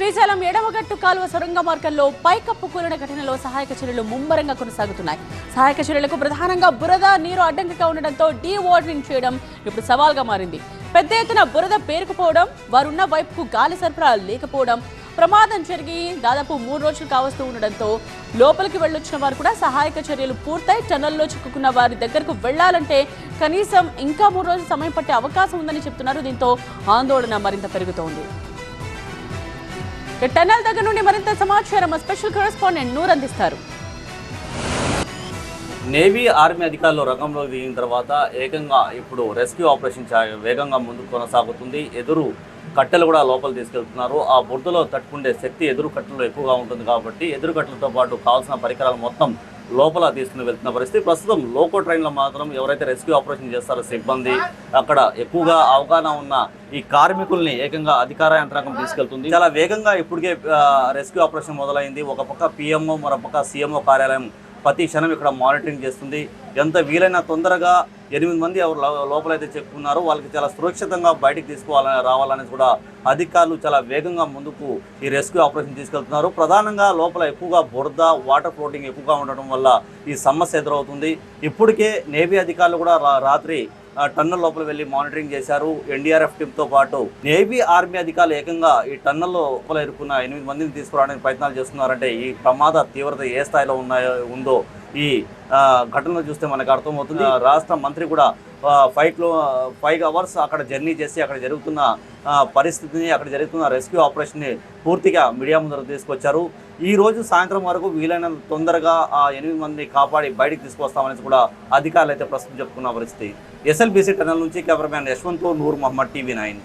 శ్రీశైలం ఎడమగట్టు కాలువ సొరంగ మార్గంలో పైకప్పు కూలిన ఘటనలో సహాయక చర్యలు ముమ్మరంగా కొనసాగుతున్నాయి. సహాయక చర్యలకు ప్రధానంగా బురద నీరు అడ్డంకిగా ఉండడంతో డీ వాటరింగ్ చేయడం ఇప్పుడు సవాల్గా మారింది. పెద్ద ఎత్తున బురద పేరుకుపోవడం వారున్న వైపుకు గాలి సరఫరా లేకపోవడం ప్రమాదం జరిగి దాదాపు మూడు రోజులు కావస్తూ ఉండడంతో లోపలికి వెళ్ళొచ్చిన వారు కూడా సహాయక చర్యలు పూర్తయి టన్నల్లో చిక్కుకున్న వారి దగ్గరకు వెళ్ళాలంటే కనీసం ఇంకా మూడు రోజులు సమయం పట్టే అవకాశం ఉందని చెప్తున్నారు. దీంతో ఆందోళన మరింత పెరుగుతోంది. టన్నల్ దగ్గర నుండి మరింత సమాచారం మా స్పెషల్ కరెస్పాండెంట్ నూరు అందిస్తారు. నేవీ ఆర్మీ అధికారులు రంగంలోకి దిగిన తర్వాత ఏకంగా ఇప్పుడు రెస్క్యూ ఆపరేషన్ వేగంగా ముందుకు కొనసాగుతుంది. ఎదురు కట్టెలు కూడా లోపల తీసుకెళ్తున్నారు. ఆ బురదలో తట్టుకుండే శక్తి ఎదురు కట్టెలు ఎక్కువగా ఉంటుంది కాబట్టి ఎదురు కట్టెలతో పాటు కావాల్సిన పరికరాలు మొత్తం లోపల తీసుకుని వెళ్తున్న పరిస్థితి. ప్రస్తుతం లోకో ట్రైన్లో మాత్రం ఎవరైతే రెస్క్యూ ఆపరేషన్ చేస్తారో సిబ్బంది అక్కడ ఎక్కువగా అవగాహన ఉన్న ఈ కార్మికుల్ని ఏకంగా అధికార యంత్రాంగం తీసుకెళ్తుంది. చాలా వేగంగా ఇప్పటికే రెస్క్యూ ఆపరేషన్ మొదలైంది. ఒక పక్క పిఎంఓ మరో పక్క సీఎంఓ కార్యాలయం ప్రతి క్షణం ఇక్కడ మానిటరింగ్ చేస్తుంది. ఎంత వీలైన తొందరగా ఎనిమిది మంది ఎవరు లో- లోపలైతే చెప్పుకున్నారో వాళ్ళకి చాలా సురక్షితంగా బయటకు తీసుకోవాలని రావాలని కూడా అధికారులు చాలా వేగంగా ముందుకు ఈ రెస్క్యూ ఆపరేషన్ తీసుకెళ్తున్నారు. ప్రధానంగా లోపల ఎక్కువగా బురద వాటర్ ఫ్లోటింగ్ ఎక్కువగా ఉండడం వల్ల ఈ సమస్య ఎదురవుతుంది. ఇప్పటికే నేవీ అధికారులు కూడా రా- రాత్రి టన్నల్ లోపల వెళ్ళి మానిటరింగ్ చేశారు. ఎన్డీఆర్ఎఫ్ టీంతో పాటు నేవీ ఆర్మీ అధికారులు ఏకంగా ఈ టన్నల్ లోపల ఇరుక్కున్న ఎనిమిది మందిని తీసుకురావడానికి ప్రయత్నాలు చేస్తున్నారంటే ఈ ప్రమాద తీవ్రత ఏ స్థాయిలో ఉన్నాయో ఉందో ఈ ఘటనలు చూస్తే మనకు అర్థమవుతుంది. రాష్ట్ర మంత్రి కూడా ఫైవ్ కిలో ఫైవ్ అవర్స్ అక్కడ జర్నీ చేసి అక్కడ జరుగుతున్న పరిస్థితిని అక్కడ జరుగుతున్న రెస్క్యూ ఆపరేషన్ని పూర్తిగా మీడియా ముందర తీసుకొచ్చారు. ఈ రోజు సాయంత్రం వరకు వీలైన తొందరగా ఆ ఎనిమిది మందిని కాపాడి బయటికి తీసుకొస్తామని కూడా అధికారులు అయితే ప్రస్తుతం చెప్పుకున్న పరిస్థితి. ఎస్ఎల్బీసీ టనల్ నుంచి cameraman Yashwant Noor Mohammed TV nine.